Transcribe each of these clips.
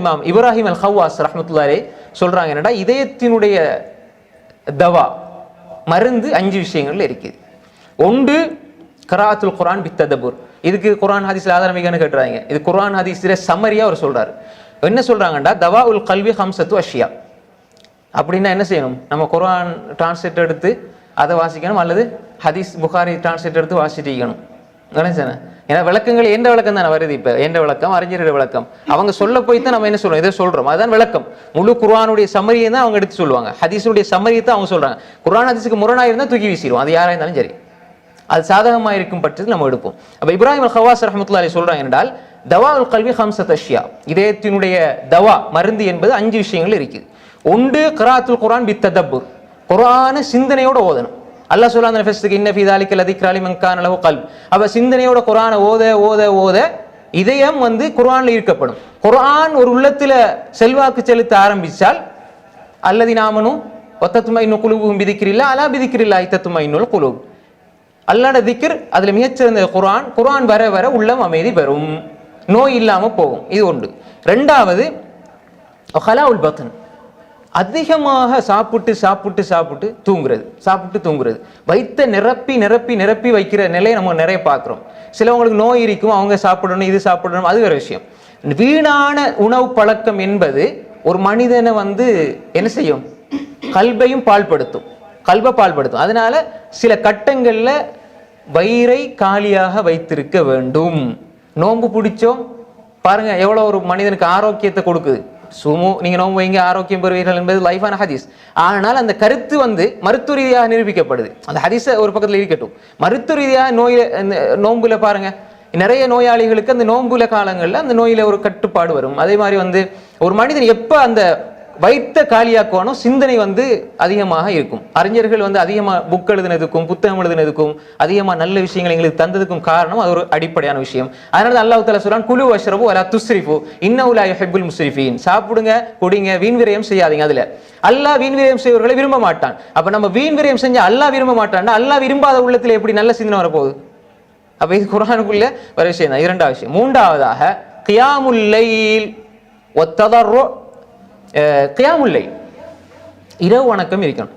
இமாம் இப்ராஹிம் அல் ஹவாஸ் ரஹமத்துல்லாரே சொல்றாங்க என்னடா இதயத்தினுடைய தவா மருந்து அஞ்சு விஷயங்கள்ல இருக்குது. ஒன்று கராத்துல் குரான் பித்ததபுர் இதுக்கு குரான் ஹதீஸில் ஆதாரமிக்கான்னு கேட்டுறாங்க இது குரான் ஹதீஸில் சம்மரியா அவர் சொல்றாரு. என்ன சொல்றாங்கடா தவா உல் கல்வி ஹம்சத்து அஷியா. அப்படின்னா என்ன செய்யணும்? நம்ம குரான் டிரான்ஸ்லேட் எடுத்து அதை வாசிக்கணும் அல்லது ஹதீஸ் புகாரி டிரான்ஸ்லேட் எடுத்து வாசிட்டிக்கணும் கணேசன ஏன்னா விளக்கங்கள் எந்த விளக்கம் தானே வருது இப்போ? எந்த விளக்கம்? அறிஞருடைய விளக்கம். அவங்க சொல்ல போய் தான் நம்ம என்ன சொல்றோம்? இதை சொல்றோம். அதுதான் விளக்கம். முழு குரானுடைய சமரியை தான் அவங்க எடுத்து சொல்லுவாங்க. ஹதீஸுடைய சமரியை தான் அவங்க சொல்றாங்க. குரான் ஹதீஸுக்கு முரணாக இருந்தால் தூக்கி வீசிடுவோம். அது யாராக இருந்தாலும் சரி. அது சாதகமாக இருக்கும் பட்சத்தில் நம்ம எடுப்போம். அப்போ இப்ராஹிம் அல் ஹவாஸ் ரஹமத்துல்லாஹி சொல்றாங்க என்றால் தவா உல் கல்வி ஹம்சத் அஷ்யா. இதயத்தினுடைய தவா மருந்து என்பது அஞ்சு விஷயங்கள் இருக்குது. ஒன்று கராத்துல் குரான் பி ததப்புர் குரான சிந்தனையோட ஓதணும். அல்லாஹ் சொல்லா அந்த ஃபெஸ்ட்டுக்கு இன்ன ஃபி தாலிக்க லதிக்ராலி மங்கான் அளவு கல் அப்ப சிந்தனையோட குரானை ஓத ஓத ஓத இதயம் வந்து குர்ஆன்ல ஈர்க்கப்படும். குர்ஆன் ஒரு உள்ளத்துல செல்வாக்கு செலுத்த ஆரம்பிச்சால் அல்லது நாமனும் ஒத்தத்துமா இன்னும் குழுவும் பிதிக்கிறில்லா அலா பிதிக்கிறில்லா ஐத்தத்துமை இன்னொரு குழு அல்லாட திக்ர் அதுல மிகச்சிறந்த குரான் குர்ஆன் வர வர உள்ளம் அமைதி பெறும். நோய் இல்லாம போகும். இது ஒன்று. ரெண்டாவது ஹலாவுல் பத்தன் அதிகமாக சாப்பிட்டு சாப்பிட்டு சாப்பிட்டு தூங்குறது. சாப்பிட்டு தூங்குறது. வைத்த நிரப்பி நிரப்பி நிரப்பி வைக்கிற நிலையை நம்ம நிறைய பார்க்குறோம். சிலவங்களுக்கு நோய் இருக்கும். அவங்க சாப்பிடணும் இது சாப்பிடணும். அது வேறு விஷயம். வீணான உணவு பழக்கம் என்பது ஒரு மனிதனை வந்து என்ன செய்யும்? கல்பையும் பால்படுத்தும். கல்பை பால்படுத்தும். அதனால சில கட்டங்களில் வயிறை காலியாக வைத்திருக்க வேண்டும். நோன்பு பிடிச்சோம். பாருங்க எவ்வளோ ஒரு மனிதனுக்கு ஆரோக்கியத்தை கொடுக்குது. சுமு நீங்க நோம்பு வைங்க ஆரோக்கியம் பெறுவீர்கள் என்பது லைஃபான ஹதீஸ். ஆனால் அந்த கருத்து வந்து மருத்துவ ரீதியாக நிரூபிக்கப்படுது. அந்த ஹதீஸை ஒரு பக்கத்தில் இருக்கட்டும். மருத்துவ ரீதியாக நோயில இந்த நோன்புல பாருங்க. நிறைய நோயாளிகளுக்கு அந்த நோம்புல காலங்களில் அந்த நோயில ஒரு கட்டுப்பாடு வரும். அதே மாதிரி வந்து ஒரு மனிதன் எப்போ அந்த வைத்த காலியாக்குவானோ சிந்தனை வந்து அதிகமாக இருக்கும். அறிஞர்கள் வந்து அதிகமாக புக் எழுதினதுக்கும் புத்தகம் எழுதினதுக்கும் அதிகமாக நல்ல விஷயங்கள் எங்களுக்கு தந்ததுக்கும் காரணம் அது ஒரு அடிப்படையான விஷயம். அதனால தான் அல்லாஹ் தஆலா சொல்றான் குழு வஷ்ரபு அலா துஸ்ரிஃபு இன்னவுலா ஹெபுல் முஸ்ரிஃபின். சாப்பிடுங்க குடிங்க வீண் விரயம் செய்யாதீங்க அதுல. அல்லாஹ் வீண் விரயம் செய்வர்களை விரும்ப மாட்டான். அப்ப நம்ம வீண் விரயம் செஞ்சா அல்லாஹ் விரும்ப மாட்டான் அல்லாஹ் விரும்பாத உள்ளத்துல எப்படி நல்ல சிந்தனை வரப்போகுது? அப்போ இது குரானுக்குள்ள வர விஷயம் தான் இரண்டாவது விஷயம். மூன்றாவதாக கியாமுல் லைல் ஒத்ததர்ரோ கியாமுல்லை இரவு வணக்கம் இருக்கணும்.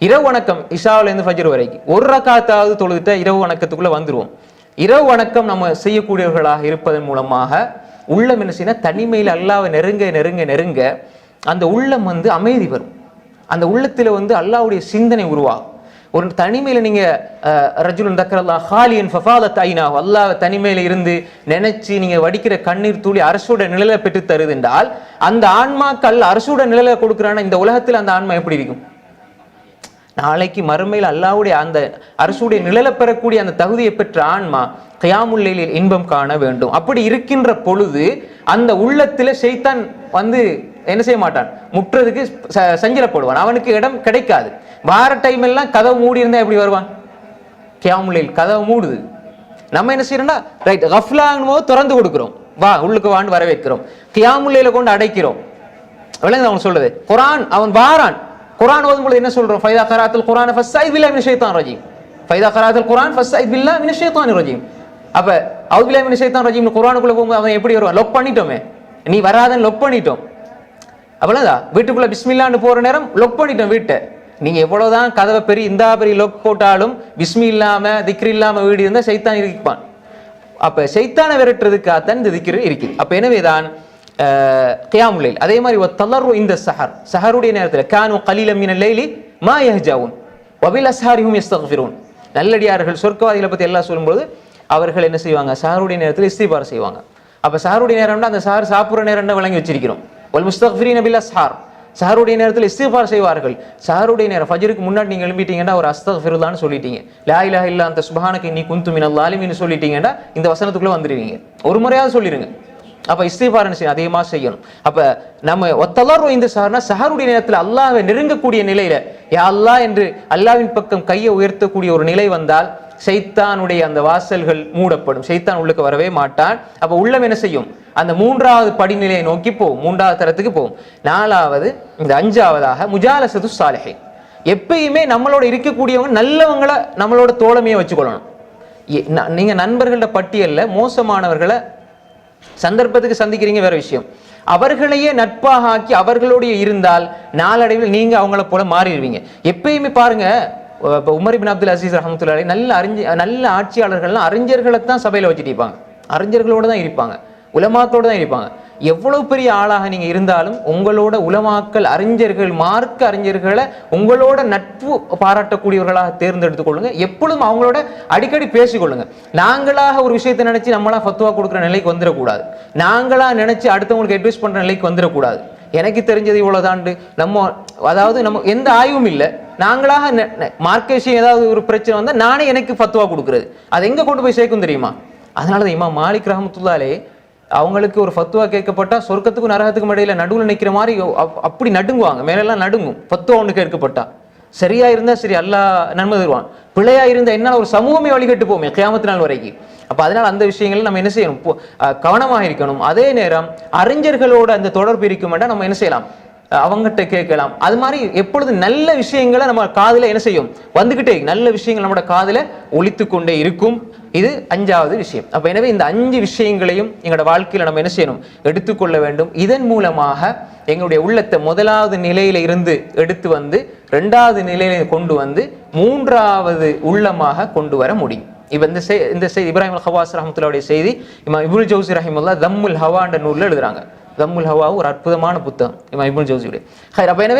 இரவு வணக்கம் இஷாவிலேருந்து ஃபஜர் வரைக்கும் ஒரு ரக்காத்தாவது தொழுதுட்ட இரவு வணக்கத்துக்குள்ள வந்துடுவோம் இரவு வணக்கம் நம்ம செய்யக்கூடியவர்களாக இருப்பதன் மூலமாக உள்ளம் என்ன செய்யணும்? தனிமையில் அல்லாவை நெருங்க நெருங்க நெருங்க அந்த உள்ளம் வந்து அமைதி வரும் அந்த உள்ளத்தில் வந்து அல்லாவுடைய சிந்தனை உருவாகும். ஒரு தனிமையில் நீங்கள் ரஜுலன் தக்கரல்லா ஹாலியன் ஃபஃபாதத் ஐனா அல்லாஹ் தனிமையில் இருந்து நினைச்சு நீங்கள் வடிக்கிற கண்ணீர் தூளி அரசோட நிழலை பெற்று தருது என்றால் அந்த ஆன்மாக்கள் அரசோட நிழலை கொடுக்குறான இந்த உலகத்தில் அந்த ஆன்மா எப்படி இருக்கும்? நாளைக்கு மறுமையில் அல்லாவுடைய அந்த அரசுடைய நிழலை பெறக்கூடிய அந்த தகுதியை பெற்ற ஆன்மா கயாமுல்லையில் இன்பம் காண வேண்டும். அப்படி இருக்கின்ற பொழுது அந்த உள்ளத்தில் சைத்தான் வந்து என்ன செய்ய மாட்டான்? முற்றுறதுக்கு ச- சஞ்சலப்படுவான். அவனுக்கு இடம் கிடைக்காது. வார டைம் எல்லாம் கதவு மூடி இருந்தா எப்படி வருவான்? கியாமுல்லையில் கதவு மூடுது. நம்ம என்ன செய்யறோம்னா ரைட் கஃப்லாங்கும் போது திறந்து கொடுக்குறோம். வா உள்ளுக்கு வான்னு வரவேற்கிறோம். கியாமுல்லையில கொண்டு அடைக்கிறோம். விளங்குது அவன் சொல்றது. குரான் அவன் வாரான். குரான் ஓதும் பொழுது என்ன சொல்றோம்? ஃபைதா கராத்துல் குரான் ஃபஸ்ஸைத் பில்லாஹி மினஷ் ஷைத்தானிர் ரஜீம். ஃபைதா கராத்துல் குரான் ஃபஸ்ஸைத் பில்லாஹி மினஷ் ஷைத்தானிர் ரஜீம். அப்ப அவுது பில்லாஹி மினஷ் ரஜீம் குரானுக்குள்ள போகும்போது அவன் எப்படி வருவான்? லொக் பண்ணிட்டோமே. நீ வராதன்னு லொக் பண்ணிட்டோம். அவ்வளோதான் வீட்டுக்குள்ளே பிஸ்மில்லான்னு போகிற நேரம் லொக் பண்ணிட்டோம் வீட்டை. நீங்கள் எவ்வளோதான் கதவை பெரிய இந்த பெரிய லொக் போட்டாலும் பிஸ்மி இல்லாமல் திக்ரி இல்லாமல் வீடு இருந்தால் சைத்தான் இருப்பான் அப்போ சைத்தானை விரட்டுறதுக்காகத்தான் இந்த திக்ரு இருக்குது. அப்போ எனவே தான் கியாமுல்லைல் அதே மாதிரி ஒரு தளர்வு இந்த சஹர். சஹருடைய நேரத்தில் கானு கலீலம் மின லைலி மா யஹ்ஜாவுன். வபில் அஸ்ஹாரிஹும் யஸ்தக்ஃபிரூன் நல்லடியார்கள் சொர்க்கவாதிகளை பற்றி எல்லாம் சொல்லும்போது அவர்கள் என்ன செய்வாங்க? சஹருடைய நேரத்தில் இஸ்திபார் செய்வாங்க. அப்போ சஹருடைய நேரம்னா அந்த சஹர் சாப்பிட்ற நேரம்னு வழங்கி வச்சிருக்கிறோம்? வல் முஸ்தக்ஃபிரீன பில் அஸ்ஹார் சஹருடைய நேரத்தில் இஸ்திஃபார் செய்வார்கள். சஹருடைய நேரம் ஃபஜருக்கு முன்னாடி நீங்க எழுப்பிட்டீங்கன்னா ஒரு அஸ்தக்ஃபிருல்லான்னு சொல்லிட்டீங்க. லா இலா இல்லா அந்த சுபானுக்கு நீ குந்து மினல் லாலிமின்னு சொல்லிட்டீங்கன்னா இந்த வசனத்துக்குள்ளே வந்துடுவீங்க ஒரு முறையாவது சொல்லிடுங்க அப்போ இஸ்திஃபார் செய்யணும்? அதிகமாக செய்யணும். அப்போ நம்ம ஒத்தலர் இந்த சார்னா சஹருடைய நேரத்தில் அல்லாவை நெருங்கக்கூடிய நிலையில் யா அல்லாஹ் என்று அல்லாஹ்வின் பக்கம் கையை உயர்த்தக்கூடிய ஒரு நிலை வந்தால் சைத்தானுடைய அந்த வாசல்கள் மூடப்படும். சைத்தான் உள்ளுக்கு வரவே மாட்டான். அப்ப உள்ளம் என்ன செய்யும்? அந்த மூன்றாவது படிநிலையை நோக்கி போகும். மூன்றாவது தரத்துக்கு போகும். நாலாவது இந்த அஞ்சாவதாக முஜாலசது சாலிகை எப்பயுமே நம்மளோட இருக்கக்கூடியவங்க நல்லவங்களை நம்மளோட தோழமையை வச்சுக்கொள்ளணும். எ- ந- நீங்க நண்பர்களோட பட்டியல்ல மோசமானவர்களை சந்தர்ப்பத்துக்கு சந்திக்கிறீங்க வேற விஷயம். அவர்களையே நட்பாக ஆக்கி அவர்களோடைய இருந்தால் நாளடைவில் நீங்க அவங்கள போல மாறிடுவீங்க. எப்பயுமே பாருங்க இப்போ உமர் இபின் அப்துல் அசீஸ் ரஹமத்துல்லாஹி நல்ல அறிஞ நல்ல ஆட்சியாளர்கள்லாம் அறிஞர்களை தான் சபையில் வச்சுட்டு இருப்பாங்க. அறிஞர்களோடு தான் இருப்பாங்க. உலமாத்தோடு தான் இருப்பாங்க. எவ்வளவு பெரிய ஆளாக நீங்கள் இருந்தாலும் உங்களோட உலமாக்கல் அறிஞர்கள் மார்க்க அறிஞர்களை உங்களோட நட்பு பாராட்டக்கூடியவர்களாக தேர்ந்தெடுத்துக் கொள்ளுங்க. எப்பொழுதும் அவங்களோட அடிக்கடி பேசிக்கொள்ளுங்க நாங்களாக ஒரு விஷயத்தை நினச்சி நம்மளாக ஃபத்துவா கொடுக்குற நிலைக்கு வந்துடக்கூடாது. நாங்களாக நினச்சி அடுத்தவங்களுக்கு அட்வைஸ் பண்ணுற நிலைக்கு வந்துடக்கூடாது. எனக்கு தெரிஞ்சது இவ்வளோதாண்டு நம்ம அதாவது நம்ம எந்த ஆய்வும் இல்லை. நாங்களாக நெ- மார்க்க விஷயம் ஏதாவது ஒரு பிரச்சனை வந்தால் நானே எனக்கு ஃபத்துவா கொடுக்குறது. அது எங்க கொண்டு போய் சேர்க்கும் தெரியுமா? அதனால தான் இம்மா மாலிக் ரஹமத்துல்லாலே அவங்களுக்கு ஒரு ஃபத்துவா கேட்கப்பட்டா சொர்க்கத்துக்கும் நரகத்துக்கும் இடையில நடுவில் நிற்கிற மாதிரி அப்படி நடுங்குவாங்க. மேலெல்லாம் நடுங்கும். ஃபத்துவா ஒன்று கேட்கப்பட்டா. சரியா இருந்தா சரி அல்லா நன்மை தருவான். பிழையா இருந்தா என்ன ஒரு சமூகமே வழிகட்டு போமே கியாமத்து நாள் வரைக்கும். அப்போ அதனால் அந்த விஷயங்களை நம்ம என்ன செய்யணும்? கவனமாக இருக்கணும் அதே நேரம் அறிஞர்களோட அந்த தொடர்பு இருக்கும் வேண்டாம் நம்ம என்ன செய்யலாம்? அவங்ககிட்ட கேட்கலாம். அது மாதிரி எப்பொழுது நல்ல விஷயங்களை நம்ம காதில் என்ன செய்யும்? வந்துக்கிட்டே நல்ல விஷயங்கள் நம்மளோட காதில் ஒழித்து கொண்டே இருக்கும். இது அஞ்சாவது விஷயம். அப்போ எனவே இந்த அஞ்சு விஷயங்களையும் எங்களோட வாழ்க்கையில் நம்ம என்ன செய்யணும்? எடுத்துக்கொள்ள வேண்டும். இதன் மூலமாக எங்களுடைய உள்ளத்தை முதலாவது நிலையில இருந்து எடுத்து வந்து ரெண்டாவது நிலையில கொண்டு வந்து மூன்றாவது உள்ளமாக கொண்டு வர முடியும். இப்போ இந்த செய் இந்த செய்தி இப்ராஹிம் அல் ஹவாஸ் ரஹமத்துல்லாவுடைய செய்தி இமாம் இபுல் ஜவுசி ரஹிமுல்லா தம்முல் ஹவான்ற நூல்ல எழுதுறாங்க. தம்முல் ஹவா ஒரு அற்புதமான புத்தகம் இமா இபுல் ஜவுசியுடைய ஹைர் அப்ப எனவே